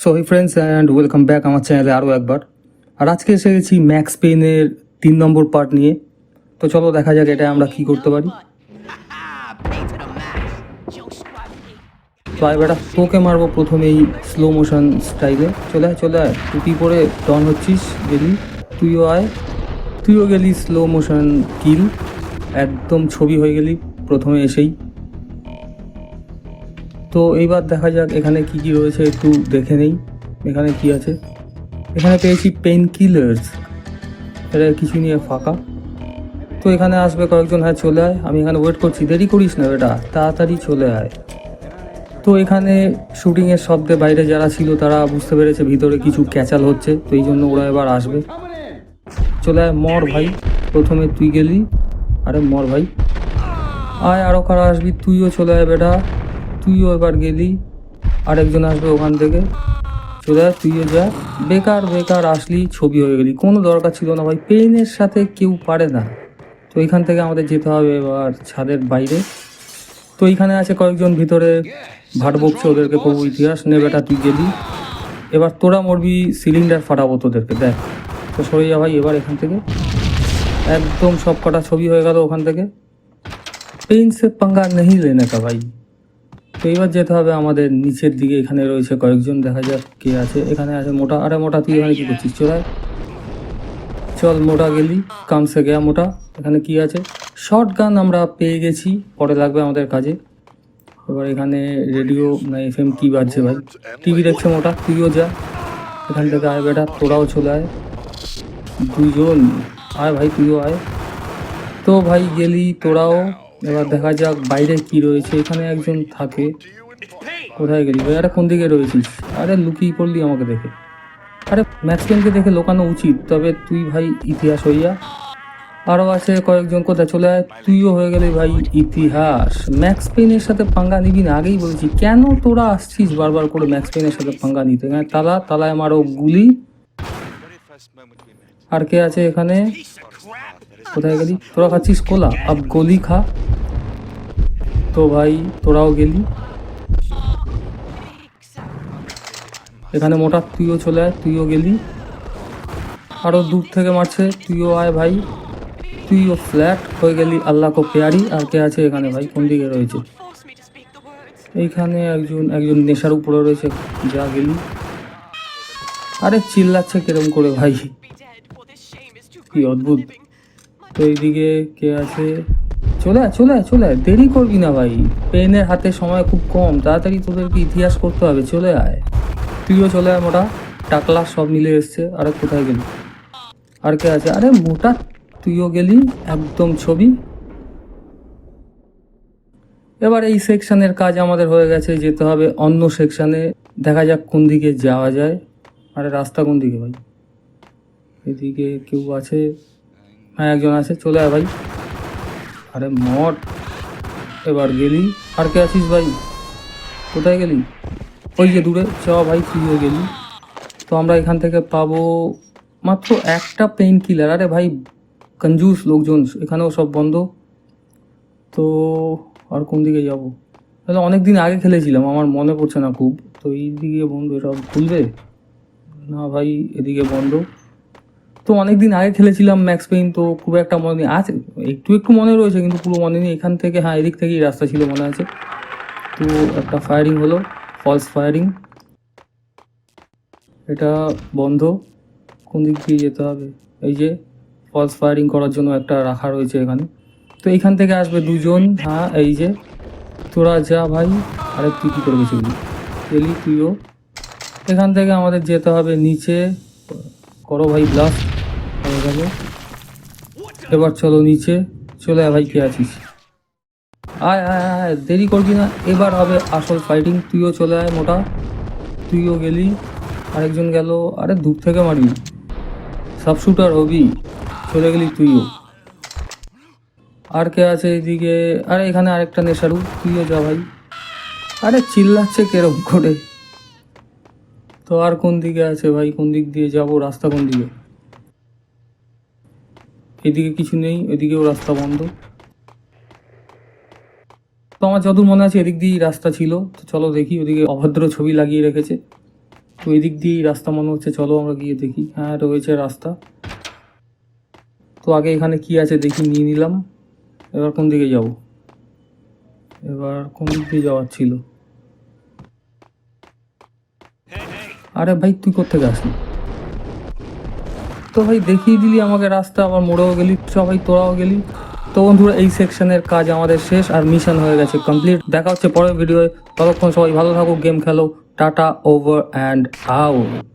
So friends and welcome back আমার চ্যানেলে আরও একবার। আর আজকে এসে গেছি ম্যাক্স পেনের তিন নম্বর পার্ট নিয়ে। তো চলো দেখা যাক এটা আমরা কি করতে পারি। তো আয় বেটা, তোকে মারবো প্রথমেই স্লো মোশন স্টাইলে চলে আয় চলে আয়। টুপি পরে ডন হচ্ছিস গেলি? তুইও আয়। তুইও গেলি স্লো মোশন কিল একদম ছবি হয়ে গেলি প্রথমে এসেই। তো এইবার দেখা যাক এখানে কি কি রয়েছে, একটু দেখে নেই, এখানে কি আছে। এখানে পেয়েছি পেন কিলার্স এটা কিছু নিয়ে ফাঁকা। তো এখানে আসবে কয়েকজন হ্যাঁ চলে আয়। আমি এখানে ওয়েট করছি, দেরি করিস না বেটা, তাড়াতাড়ি চলে আয়। তো এখানে শুটিংয়ের শব্দে বাইরে যারা ছিল, তারা বুঝতে পেরেছে ভিতরে কিছু ক্যাচাল হচ্ছে, তো এই জন্য ওরা এবার আসবে। চলে আয়, মর ভাই, প্রথমে তুই গেলি। আরে, মর ভাই। আয় আরও কারা আসবি, তুইও চলে আয় বেটা। তুইও এবার গেলি, আরেকজন আসবে ওখান থেকে। আয় তুইও যা, বেকার বেকার আসলি, ছবি হয়ে গেলি। কোনো দরকার ছিল না ভাই পেনের সাথে কেউ পারে না। তো এখান থেকে আমাদের যেতে হবে এবার ছাদের বাইরে। তো এইখানে আছে কয়েকজন ভিতরে ভাট বকছে ওদেরকে প্রভু ইতিহাস, নে বেটা তুই গেলি। এবার তোরা মরবি, সিলিন্ডার ফাটাবো তোদেরকে, দেখ। তো সরে যা ভাই, এবার এখান থেকে। একদম সব কটা ছবি হয়ে গেল ওখান থেকে। পেন সে পাঙ্গা নেই লেনে কা ভাই। তো এবার যেতে হবে আমাদের নিচের দিকে এখানে রয়েছে কয়েকজন দেখা যাক কে আছে। এখানে আছে মোটা আরে মোটা তুই এখানে কি করছিস? চোরাই। চল মোটা গেলি কামসে গেয়া মোটা। এখানে কি আছে? শর্ট গান আমরা পেয়ে গেছি পরে লাগবে আমাদের কাজে। এবার এখানে রেডিও না এফ এম কী বাজছে ভাই? টিভি দেখছে মোটা তুইও যা। এখান থেকে আয় বেটা তোরাও চলে আয়। দুজন আয় ভাই তুইও আয়। তো ভাই গেলি তোরাও। এবার দেখা যাক বাইরে কি রয়েছে, এখানে একজন থাকে। কোথায় গেলি? আরে কোন দিকে রয়েছিস? আরে লুকিয়ে পড়লি আমাকে দেখে। আরে ম্যাক্সিমামকে দেখে লোকানো উচিত, তবে তুই ভাই ইতিহাস হইয়া। আরও আছে কয়েকজন, কোথায়? চলে আয়। তুইও হয়ে গেলি ভাই ইতিহাস। ম্যাক্স পেনের সাথে পাঙ্গা নিবি না, আগেই বলেছি। কেন তোরা আসছিস বারবার করে ম্যাক্স পেনের সাথে পাঙ্গা নিতে? হ্যাঁ তালা, তালায় মারো গুলি। আর কে আছে এখানে? কোথায় গেলি? তোরা খাচ্ছিস কোলা? আব গলি খা। তো ভাই, তোরাও গেলি। এখানে মোটা, তুইও চলে আয়, তুইও গেলি। আরও দূর থেকে মারছে, তুইও আয় ভাই। তুইও ফ্ল্যাট হয়ে গেলি, আল্লাহ কো পেয়ারি। আর কে আছে এখানে ভাই? কোন দিকে রয়েছে? এইখানে একজন একজন নেশার উপরে রয়েছে, যা গেলি। আরে চিল্লাচ্ছে কিরম করে ভাই? কি অদ্ভুত। তো এইদিকে কে আছে? চলে আয় চলে আয় চলে আয়। দেরি করবি না ভাই। পেনের হাতে সময় খুব কম। তাড়াতাড়ি তোদেরকে ইতিহাস করতে হবে? চলে আয়। তুইও চলে আয় মোটা। টাকলা সব মিলে এসছে। আরে কোথায় গেলি? আর কে আছে? আরে মোটা, তুইও গেলি একদম ছবি। এবার এই সেকশনের কাজ আমাদের হয়ে গেছে। যেতে হবে অন্য সেকশনে। দেখা যাক কোন দিকে যাওয়া যায়। আরে রাস্তা কোন দিকে ভাই? এদিকে কেউ আছে? হ্যাঁ একজন আছে, চলে আয় ভাই। আরে মট এবার গেলি। আর কে আছিস ভাই? কোথায় গেলি? ওই যে দূরে। চ ভাই, তুইও গেলি। তো আমরা এখান থেকে পাবো মাত্র একটা পেইন কিলার আরে ভাই কঞ্জুস লোকজন, এখানেও সব বন্ধ। তো আর কোন দিকে যাব? তাহলে অনেক দিন আগে খেলেছিলাম, আমার মনে পড়ছে না খুব। তো এই দিকে বন্ধ সব খুলবে না ভাই, এদিকে বন্ধ। তো অনেক দিন আগে খেলেছিলাম ম্যাক্স পেইন, তো খুব একটা মনে নেই। আছে, একটু একটু মনে রয়েছে, কিন্তু পুরো মনে নেই। এখান থেকে হ্যাঁ এদিক থেকেই রাস্তা ছিল মনে আছে। তো একটা ফায়ারিং হলো ফলস ফায়ারিং এটা বন্ধ। কোন দিক দিয়ে যেতে হবে? এই যে ফলস ফায়ারিং করার জন্য একটা রাখা রয়েছে এখানে। তো এইখান থেকে আসবে দুজন হ্যাঁ এই যে। তোরা যা ভাই আরে তুই কী করে গেছিলি গেলি তুইও। এখান থেকে আমাদের যেতে হবে নিচে। করো ভাই ব্লাস্ট হয়ে গেল। এবার চলো নিচে। চলে ভাই, কে আছিস? আয় আয় আয় দেরি করবি না। এবার হবে আসল ফাইটিং তুইও চলে আয় মোটা। তুইও গেলি। আরেকজন গেল। আরে দূর থেকে মারবি। সাব শুটার হবি। চলে গেলি তুইও। আর কে আছে এইদিকে আরে এখানে আরেকটা নেশারু। তুইও যা ভাই। আরে চিল্লাচ্ছে কেরম করে। তো আর কোন দিকে আছে ভাই? কোন দিক দিয়ে যাব? রাস্তা কোন দিকে? এদিকে কিছু নেই, এদিকেও রাস্তা বন্ধ। তো আমার যতদূর মনে আছে, এদিক দিয়েই রাস্তা ছিল। তো চলো দেখি, ওদিকে অভদ্র ছবি লাগিয়ে রেখেছে। তো এদিক দিয়েই রাস্তা মনে হচ্ছে, চলো আমরা গিয়ে দেখি। হ্যাঁ রয়েছে রাস্তা। তো আগে এখানে কি আছে দেখি, নিয়ে নিলাম। এবার কোন দিকে যাব? এবার কোন দিক যাওয়ার ছিল? আরে ভাই, তুই কোথেকে আসলি? তো ভাই দেখিয়ে দিলি আমাকে রাস্তা, আবার মোড়েও গেলি, সবাই তোরাও গেলি। তো বন্ধুরা, এই সেকশনের কাজ আমাদের শেষ আর মিশন হয়ে গেছে কমপ্লিট দেখা হচ্ছে পরের ভিডিওয়ে ততক্ষণ সবাই ভালো থাকুক গেম খেলো। Tata over and out